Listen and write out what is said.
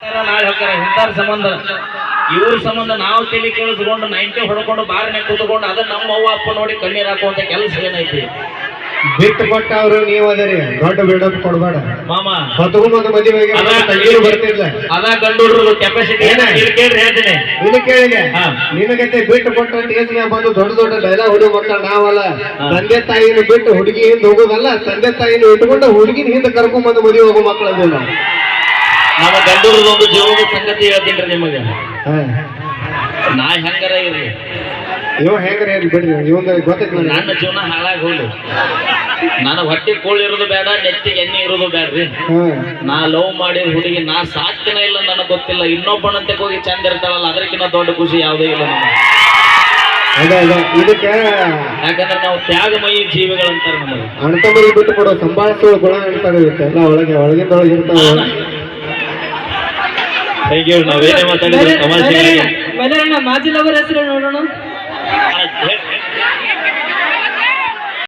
ನಾಳೆ ಹೋಗ್ತಾರೆ ಇಂಥವ್ರ ಸಂಬಂಧ. ಇವ್ರ ಸಂಬಂಧ ನಾವು ತಿಳಿ ಕೇಳಿಸ್ಕೊಂಡು ನೈಂಟಿ ಹೊಡ್ಕೊಂಡು ಬಾರನೆ ಕೂತ್ಕೊಂಡು ಅದನ್ನ ನಮ್ಮ ಅವ್ವ ಅಪ್ಪ ನೋಡಿ ಕಣ್ಣೀರ್ ಹಾಕುವಂತ ಕೆಲಸ ಏನೈತಿ? ಬಿಟ್ಟು ಅವರು ನೀವು ಅದರಿ ದೊಡ್ಡ ಬಿಲ್ಡಪ್ ಕೊಡ್ಬೇಡ. ಮಾಮ. ಹೊತ್ಕೊಂಬಂದು ಮದುವೆಗೆ ಅದ ತಣ್ಣೀರು ಅದ ಗಂಡುಡ್ರದು ಕೆಪಾಸಿಟಿ ಏನ? ಕೇಳ್ರಿ ಹೇಳ್ತೀನಿ. ನಿನ್ನ ಕೇಳಿದೆ. ಹಾ. ನಿನಗತ್ತೆ ಬಿಟ್ಟು ಕೊಟ್ಟ ಅಂತ ಬಂದು ದೊಡ್ಡ ದೊಡ್ಡ ಡೈಲಾಗ್ ಹುಡುಗ ಮಕ್ಕಳು ನಾವಲ್ಲ. ತಂದೆ ತಾಯಿನ ಬಿಟ್ಟು ಹುಡುಗಿ ಹಿಂದೆ ಹೋಗೋದಲ್ಲ ತಂದೆ ತಾಯಿನ ಇಟ್ಕೊಂಡು ಹುಡುಗಿನ ಹಿಂದೆ ಕರ್ಕೊಂಡ್ ಬಂದು ಮದುವೆ ಹೋಗೋ ಮಕ್ಕಳು ನಾವು ನಮ್ಮ ಗಂಡೂರದೊಂದು ಒಂದು ಜೀವನದ ಸಂಗತಿ ಹೇಳ್ತೀನಿ ನಿಮಗೆ. ಹಾ. ನಾ ಹೆಂಗಾರ ಇರ್ಲಿ ಇವ ಹೆಂಗ್ರ ಹೇಳಿ ಬಿಡ್ರಿ ಇವಂದ ಗೊತ್ತೈತಿ ನನಗೆ ನನ್ನ ಜೀವನ ಹಾಳಾಗಿ ಹೋಗ್ಲಿ. ನಾನು ಹೊಟ್ಟೆ ಕೋಳಿ ಇರೋದು ಬೇಡ ನೆತ್ತಿಗೆ ಎಣ್ಣೆ ಇರೋದು ಬೇಡ್ರಿ ನಾ ಲವ್ ಮಾಡಿದ ಹುಡುಗಿ ನಾ ಸಾಕ್ತಿನ ಇಲ್ಲ ನನಗೆ ಗೊತ್ತಿಲ್ಲ. ಇನ್ನೊಬ್ಬನಂತೆ ಹೋಗಿ ಚಂದ ಇರ್ತಾಳಲ್ಲ ಅದಕ್ಕಿಂತ ದೊಡ್ಡ ಖುಷಿ ಯಾವುದೇ ಇಲ್ಲ ನಮಗೆ. ಇದಕ್ಕೆ ಯಾಕಂದ್ರೆ ನಾವು ತ್ಯಾಗಮಯಿ ಜೀವಿಗಳಂತಾರೆ ನಮಗೆ. ಅಣ್ತಂಬರಿಗೆ ಬಿಟ್ಟು ಕೊಡೋ ಸಂಭಾಷಣೆ ಗುಣ ಅಂತಾರೆ ಎಲ್ಲ ಒಳಗೆ ಇರ್ತಾವ. ಹೇಗೆ ನಾವೇನೇ ಮಾತಾಡಿದ್ರು ಸಮಾಜ ಮಾಜಿ ಲವರ್ ಹೆಸರು ನೋಡೋಣ.